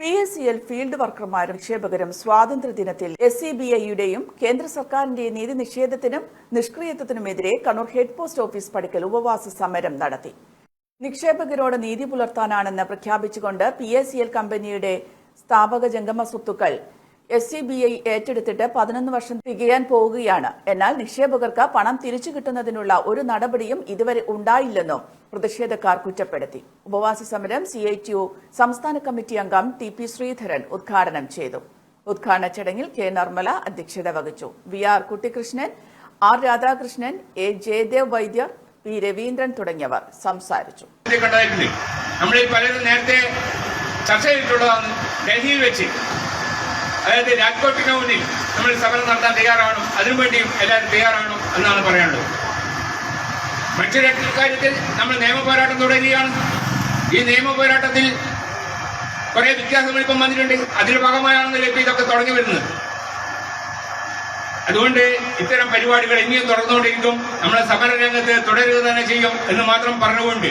P S C L field വർക്കർമാരും നിക്ഷേപകരും സ്വാതന്ത്ര്യദിനത്തിൽ S C B ഐയുടെയും കേന്ദ്ര സർക്കാരിന്റെ നീതി നിഷേധത്തിനും നിഷ്ക്രിയത്വത്തിനുമെതിരെ കണ്ണൂർ ഹെഡ് പോസ്റ്റ് ഓഫീസ് പടിക്കൽ ഉപവാസ സമരം നടത്തി. നിക്ഷേപകരോട് നീതി പുലർത്താനാണെന്ന് പ്രഖ്യാപിച്ചുകൊണ്ട് പി എസ് സി എൽ കമ്പനിയുടെ സ്ഥാപക ജംഗമ സ്വത്തുക്കൾ എസ് സി ബി ഐ ഏറ്റെടുത്തിട്ട് പതിനൊന്ന് വർഷം തികയാൻ പോവുകയാണ്. എന്നാൽ നിക്ഷേപകർക്ക് പണം തിരിച്ചു കിട്ടുന്നതിനുള്ള ഒരു നടപടിയും ഇതുവരെ ഉണ്ടായില്ലെന്നും പ്രതിഷേധക്കാർ കുറ്റപ്പെടുത്തി. ഉപവാസ സമരം സി ഐ ടി യു സംസ്ഥാന കമ്മിറ്റി അംഗം ടി പി ശ്രീധരൻ ഉദ്ഘാടനം ചെയ്തു. ഉദ്ഘാടന ചടങ്ങിൽ കെ നിർമ്മല അധ്യക്ഷത വഹിച്ചു. V R Kuttikrishnan R Radhakrishnan A Jayadev Vaidyar P Raveendran തുടങ്ങിയവർ സംസാരിച്ചു. നമ്മൾ പലരും നേരത്തെ ചർച്ച ചെയ്തിട്ടുള്ളതാണ്. ഡൽഹിയിൽ വെച്ച് അതായത് രാജ്കോട്ടിന് മുന്നിൽ നമ്മൾ സമരം നടത്താൻ തയ്യാറാവണം. അതിനുവേണ്ടിയും എല്ലാവരും തയ്യാറാവണം എന്നാണ് പറയാനുള്ളത്. മറ്റൊരു കാര്യത്തിൽ നമ്മൾ നിയമ പോരാട്ടം തുടരുകയാണ്. ഈ നിയമ പോരാട്ടത്തിൽ കുറെ വ്യത്യാസങ്ങൾ ഇപ്പം വന്നിട്ടുണ്ട്. അതിന്റെ ഭാഗമായാണ് ലഭ്യ ഇതൊക്കെ തുടങ്ങി വരുന്നത്. അതുകൊണ്ട് ഇത്തരം പരിപാടികൾ ഇനിയും തുടർന്നുകൊണ്ടിരിക്കും. നമ്മളെ സമര രംഗത്ത് തുടരുക തന്നെ ചെയ്യും എന്ന് മാത്രം പറഞ്ഞുകൊണ്ട്.